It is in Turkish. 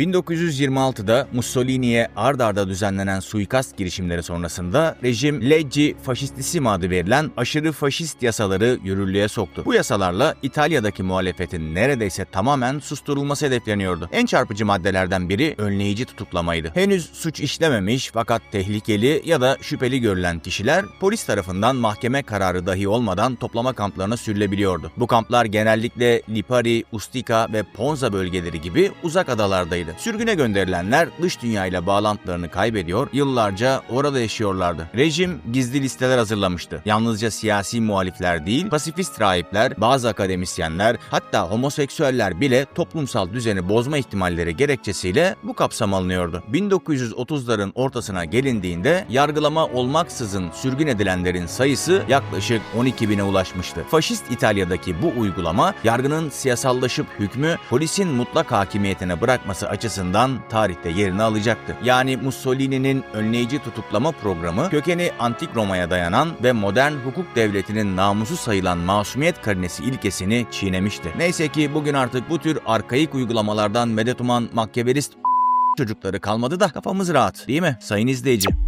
1926'da Mussolini'ye ard arda düzenlenen suikast girişimleri sonrasında rejim Leggi Fascistissima adı verilen aşırı faşist yasaları yürürlüğe soktu. Bu yasalarla İtalya'daki muhalefetin neredeyse tamamen susturulması hedefleniyordu. En çarpıcı maddelerden biri önleyici tutuklamaydı. Henüz suç işlememiş fakat tehlikeli ya da şüpheli görülen kişiler polis tarafından mahkeme kararı dahi olmadan toplama kamplarına sürülebiliyordu. Bu kamplar genellikle Lipari, Ustica ve Ponza bölgeleri gibi uzak adalardaydı. Sürgüne gönderilenler dış dünyayla bağlantılarını kaybediyor, yıllarca orada yaşıyorlardı. Rejim gizli listeler hazırlamıştı. Yalnızca siyasi muhalifler değil, pasifist rahipler, bazı akademisyenler, hatta homoseksüeller bile toplumsal düzeni bozma ihtimalleri gerekçesiyle bu kapsama alınıyordu. 1930'ların ortasına gelindiğinde yargılama olmaksızın sürgün edilenlerin sayısı yaklaşık 12 bine ulaşmıştı. Faşist İtalya'daki bu uygulama yargının siyasallaşıp hükmü polisin mutlak hakimiyetine bırakması açısından tarihte yerini alacaktı. Yani Mussolini'nin önleyici tutuklama programı kökeni antik Roma'ya dayanan ve modern hukuk devletinin namusu sayılan masumiyet karinesi ilkesini çiğnemişti. Neyse ki bugün artık bu tür arkaik uygulamalardan medet uman makyavelist çocukları kalmadı da kafamız rahat değil mi sayın izleyici?